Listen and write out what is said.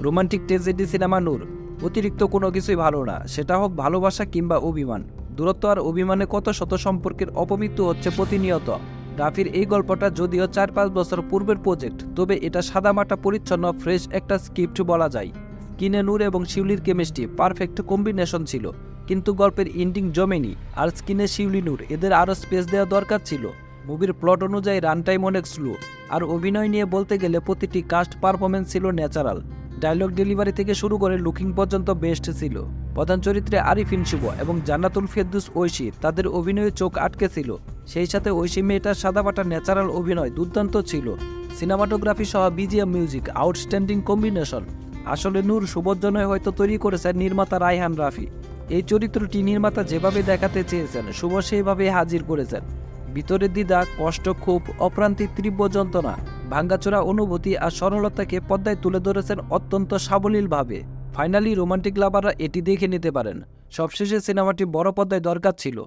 Romantic tragedy cinema নূর, অতিরিক্ত কোনো কিছুই ভালো না, সেটা হোক ভালোবাসা কিংবা অভিমান। দূরত্ব আর অভিমানে কত শত সম্পর্কের অপমৃত্যু হচ্ছে প্রতিনিয়ত। রাফির এই গল্পটা যদিও চার পাঁচ বছর পূর্বের প্রজেক্ট, তবে এটা সাদামাটা পরিচ্ছন্ন, ফ্রেশ একটা স্ক্রিপ্ট বলা যায়। কিনে নূর এবং শিউলির কেমিস্ট্রি পারফেক্ট কম্বিনেশন ছিল, কিন্তু গল্পের ইন্ডিং জমেনি, আর স্কিনে শিউলি নূর, এদের আরও স্পেস দেওয়া দরকার ছিল। মুভির প্লট অনুযায়ী রান টাইম অনেক স্লো, আর অভিনয় নিয়ে বলতে গেলে প্রতিটি কাস্ট পারফরমেন্স ছিল ন্যাচারাল। ডায়লগ ডেলিভারি থেকে শুরু করে লুকিং পর্যন্ত বেস্ট ছিল। প্রধান চরিত্রে আরিফিন শুভ এবং জান্নাতুল ফেরদুস ঐশী তাদের অভিনয়ে চোখ আটকে ছিল। সেই সাথে ঐশী মেয়েটার সাদামাটা ন্যাচারাল অভিনয় দুর্দান্ত ছিল। সিনেমাটোগ্রাফি সহ বিজিএম মিউজিক, আউটস্ট্যান্ডিং কম্বিনেশন। আসলে নূর সুবোধজনয় হয়তো তৈরি করেছেন নির্মাতা রায়হান রাফি। এই চরিত্রটি নির্মাতা যেভাবে দেখাতে চেয়েছেন, শুভ সেইভাবে হাজির করেছেন। ভিতরের দ্বিধা, কষ্ট ক্ষোভ অপ্রান্তিক তীব্র যন্ত্রণা। ভাঙ্গাচোরা অনুভূতি আর সরলতাকে পদ্মায় তুলে ধরেছেন অত্যন্ত সাবলীলভাবে। ফাইনালি রোমান্টিক লাভাররা এটি দেখে নিতে পারেন। সবশেষে সিনেমাটি বড় পদ্মায় দরকার ছিল।